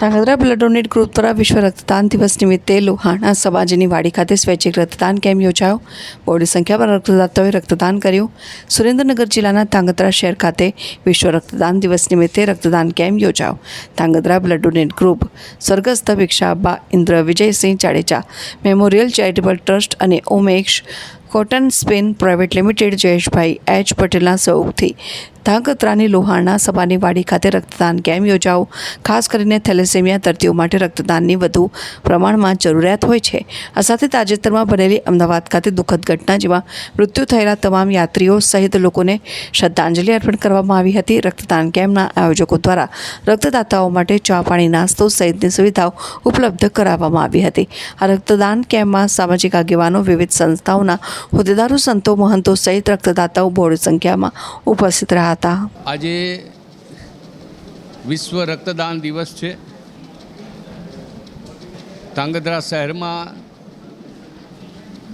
Dhrangadhra blood donate group દ્વારા વિશ્વ રક્તદાન દિવસ નિમિત્તે લોહાણા સમાજની વાડી ખાતે સ્વૈચ્છિક રક્તદાન કેમ્પ યોજાયો. બહોળી સંખ્યામાં રક્તદાતાઓએ રક્તદાન કર્યું. સુરેન્દ્રનગર જિલ્લાના ધાંગધ્રા શહેર ખાતે વિશ્વ રક્તદાન દિવસ નિમિત્તે રક્તદાન કેમ્પ યોજાયો. ધાંગધ્રા બ્લડ ડોનેટ ગ્રુપ સ્વર્ગસ્થ Bhikshaba Indra Vijaysinh Jadeja memorial charitable trust અને Omex cotton spin private limited Jayeshbhai H પટેલના સહયોગથી ધાંગધ્રાની લોહાણા સભાની વાડી ખાતે રક્તદાન કેમ્પ યોજાઓ ખાસ કરીને થેલેસેમિયા દર્દીઓ માટે રક્તદાનની વધુ પ્રમાણમાં જરૂરિયાત હોય છે. આ સાથે તાજેતરમાં બનેલી અમદાવાદ ખાતે દુઃખદ ઘટના જેમાં મૃત્યુ થયેલા તમામ યાત્રીઓ સહિત લોકોને શ્રદ્ધાંજલિ અર્પણ કરવામાં આવી હતી. રક્તદાન કેમ્પના આયોજકો દ્વારા રક્તદાતાઓ માટે ચા પાણી, નાસ્તો સહિતની સુવિધાઓ ઉપલબ્ધ કરાવવામાં આવી હતી. આ રક્તદાન કેમ્પમાં સામાજિક આગેવાનો, વિવિધ સંસ્થાઓના હોદ્દેદારો, સંતો, મહંતો સહિત રક્તદાતાઓ બહોળી સંખ્યામાં ઉપસ્થિત રહ્યા હતા. આજે વિશ્વ રક્તદાન દિવસ છે. ધાંગધ્રા શહેરમાં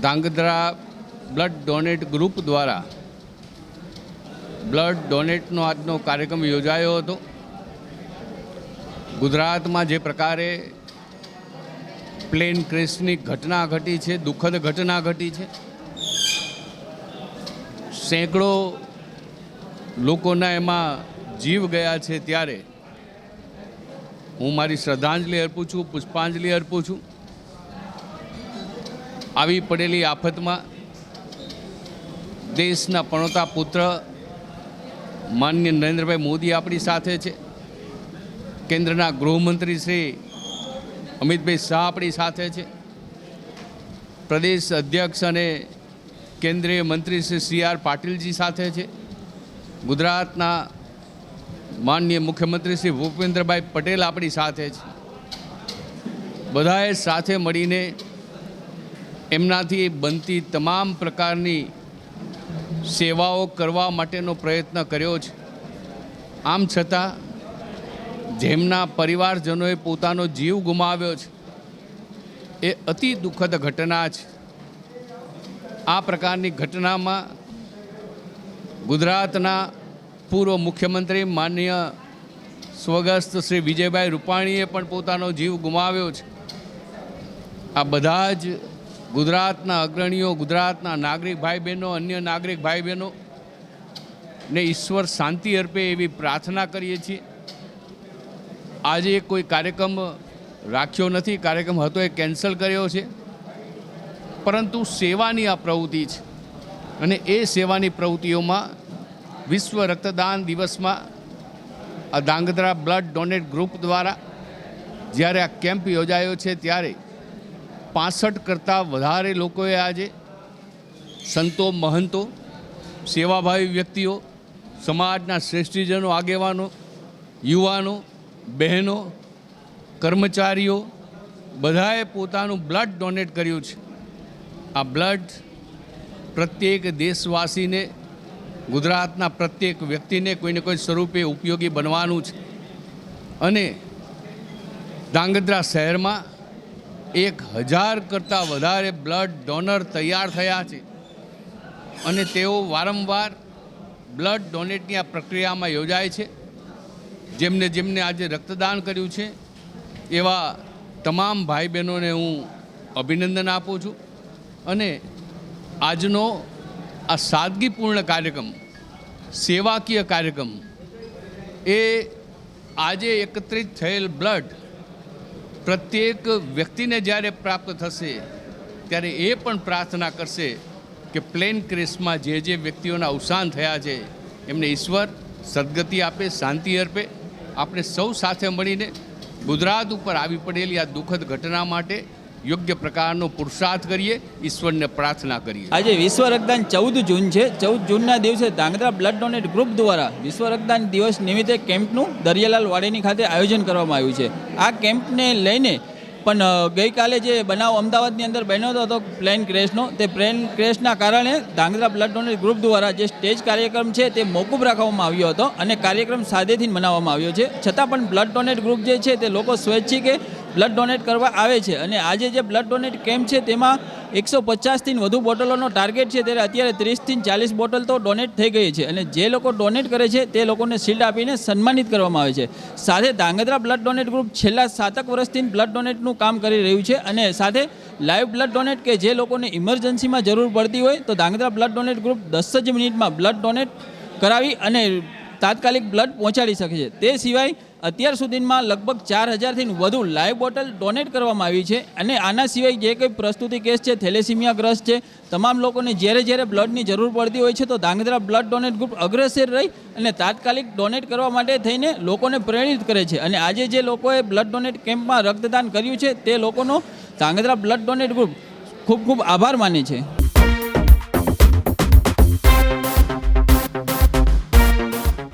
ધાંગધ્રા બ્લડ ડોનેટ ગ્રુપ દ્વારા બ્લડ ડોનેટનો આજનો કાર્યક્રમ યોજાયો હતો. ગુજરાતમાં જે પ્રકારે પ્લેન ક્રેશની ઘટના ઘટી છે, દુઃખદ ઘટના ઘટી છે. સેંકડો લોકોના એમાં જીવ ગયા છે ત્યારે હું મારી શ્રદ્ધાંજલિ અર્પું છું, પુષ્પાંજલિ અર્પું છું. આવી પડેલી આફતમાં દેશના પણોતા પુત્ર માન્ય નરેન્દ્રભાઈ મોદી આપણી સાથે છે. કેન્દ્રના ગૃહમંત્રી શ્રી અમિતભાઈ શાહ આપણી સાથે છે. પ્રદેશ અધ્યક્ષ અને કેન્દ્રીય મંત્રી શ્રી સી આર પાટીલજી સાથે છે. ગુજરાતના માનનીય મુખ્યમંત્રી શ્રી ભૂપેન્દ્રભાઈ પટેલ આપણી સાથે છે. બધાએ સાથે મળીને એમનાથી બનતી તમામ પ્રકારની સેવાઓ કરવા માટેનો પ્રયત્ન કર્યો છે. આમ છતાં જેમના પરિવારજનોએ પોતાનો જીવ ગુમાવ્યો છે, એ અતિ દુઃખદ ઘટના છે. આ પ્રકારની ઘટનામાં ગુજરાતના પૂર્વ મુખ્યમંત્રી માનનીય સ્વગસ્થ શ્રી વિજયભાઈ રૂપાણીએ પણ પોતાનો જીવ ગુમાવ્યો છે. આ બધા જ ગુજરાતના અગ્રણીઓ, ગુજરાતના નાગરિક ભાઈ બહેનો અન્ય નાગરિક ભાઈ બહેનો ને ઈશ્વર શાંતિ અર્પે એવી પ્રાર્થના કરીએ છીએ. આજે કોઈ કાર્યક્રમ રાખ્યો નથી, કાર્યક્રમ હતો એ કેન્સલ કર્યો છે. પરંતુ સેવાની આ પ્રવૃત્તિ છે. અને એ સેવાની પ્રવૃત્તિઓમાં વિશ્વ રક્તદાન દિવસમાં આ ધાંગધ્રા બ્લડ ડોનેટ ગ્રુપ દ્વારા જ્યારે આ કેમ્પ યોજાયો છે ત્યારે પાસઠ કરતાં વધારે લોકોએ આજે સંતો, મહંતો, સેવાભાવી વ્યક્તિઓ, સમાજના શ્રેષ્ઠીજનો, આગેવાનો, યુવાનો, બહેનો, કર્મચારીઓ, બધાએ પોતાનું બ્લડ ડોનેટ કર્યું છે. આ બ્લડ પ્રત્યેક દેશવાસીને, ગુજરાતના પ્રત્યેક વ્યક્તિને કોઈને કોઈ સ્વરૂપે ઉપયોગી બનવાનું છે. અને ધાંગધ્રા શહેરમાં એક હજાર કરતાં વધારે બ્લડ ડોનર તૈયાર થયા છે. અને તેઓ વારંવાર બ્લડ ડોનેટની આ પ્રક્રિયામાં યોજાય છે. જેમને જેમને આજે રક્તદાન કર્યું છે, એવા તમામ ભાઈ બહેનોને હું અભિનંદન આપું છું. અને આજનો આ સાદગીપૂર્ણ કાર્યક્રમ, સેવાકીય કાર્યક્રમ, એ આજે એકત્રિત થયેલ બ્લડ પ્રત્યેક વ્યક્તિને જ્યારે પ્રાપ્ત થશે, ત્યારે એ પણ પ્રાર્થના કરશે કે પ્લેન ક્રેશમાં જે જે વ્યક્તિઓના અવસાન થયા છે, એમને ઈશ્વર સદગતિ આપે, શાંતિ અર્પે. આપણે સૌ સાથે મળીને ગુજરાત ઉપર આવી પડેલી આ દુઃખદ ઘટના માટે યોગ્ય પ્રકારનો પુરુષાર્થ કરીએ, ઈશ્વરને પ્રાર્થના કરીએ. આજે વિશ્વ રક્તદાન ચૌદ જૂન છે. ચૌદ જૂનના દિવસે ધાંગધ્રા બ્લડ ડોનેટ ગ્રુપ દ્વારા વિશ્વ રક્તદાન દિવસ નિમિત્તે કેમ્પનું દરિયાલાલ વાડેની ખાતે આયોજન કરવામાં આવ્યું છે. આ કેમ્પને લઈને પણ ગઈકાલે જે બનાવ અમદાવાદની અંદર બન્યો હતો પ્લેન ક્રેશનો, તે પ્લેન ક્રેશના કારણે ધાંગધ્રા બ્લડ ડોનેટ ગ્રુપ દ્વારા જે સ્ટેજ કાર્યક્રમ છે, તે મોકૂફ રાખવામાં આવ્યો હતો અને કાર્યક્રમ સાદેથી મનાવવામાં આવ્યો છે. છતાં પણ બ્લડ ડોનેટ ગ્રુપ જે છે, તે લોકો સ્વૈચ્છિકે બ્લડ ડોનેટ કરવા આવે છે. અને આજે જે બ્લડ ડોનેટ કેમ્પ છે, તેમાં એકસો પચાસથી વધુ બોટલોનો ટાર્ગેટ છે. ત્યારે અત્યારે ત્રીસથી ચાલીસ બોટલ તો ડોનેટ થઈ ગઈ છે. અને જે લોકો ડોનેટ કરે છે, તે લોકોને શિલ્ડ આપીને સન્માનિત કરવામાં આવે છે. સાથે ધાંગધ્રા બ્લડ ડોનેટ ગ્રુપ છેલ્લા સાતક વર્ષથી બ્લડ ડોનેટનું કામ કરી રહ્યું છે. અને સાથે લાઈવ બ્લડ ડોનેટ કે જે લોકોને ઇમરજન્સીમાં જરૂર પડતી હોય, તો ધાંગધ્રા બ્લડ ડોનેટ ગ્રુપ દસ જ મિનિટમાં બ્લડ ડોનેટ કરાવી અને તાત્કાલિક બ્લડ પહોંચાડી શકે છે. તે સિવાય અત્યાર સુધીમાં લગભગ ચાર હજારથી વધુ લાઈવ બોટલ ડોનેટ કરવામાં આવી છે અને આના સિવાય જે કંઈ પ્રસ્તુતિ કેસ છે થેલેસીમિયા ગ્રસ્ત છે, તમામ લોકોને જ્યારે જ્યારે બ્લડની જરૂર પડતી હોય છે તો ધાંગધ્રા બ્લડ ડોનેટ ગ્રુપ અગ્રેસર રહી અને તાત્કાલિક ડોનેટ કરવા માટે થઈને લોકોને પ્રેરિત કરે છે. અને આજે જે લોકોએ બ્લડ ડોનેટ કેમ્પમાં રક્તદાન કર્યું છે, તે લોકોનો ધાંગધ્રા બ્લડ ડોનેટ ગ્રુપ ખૂબ ખૂબ આભાર માને છે.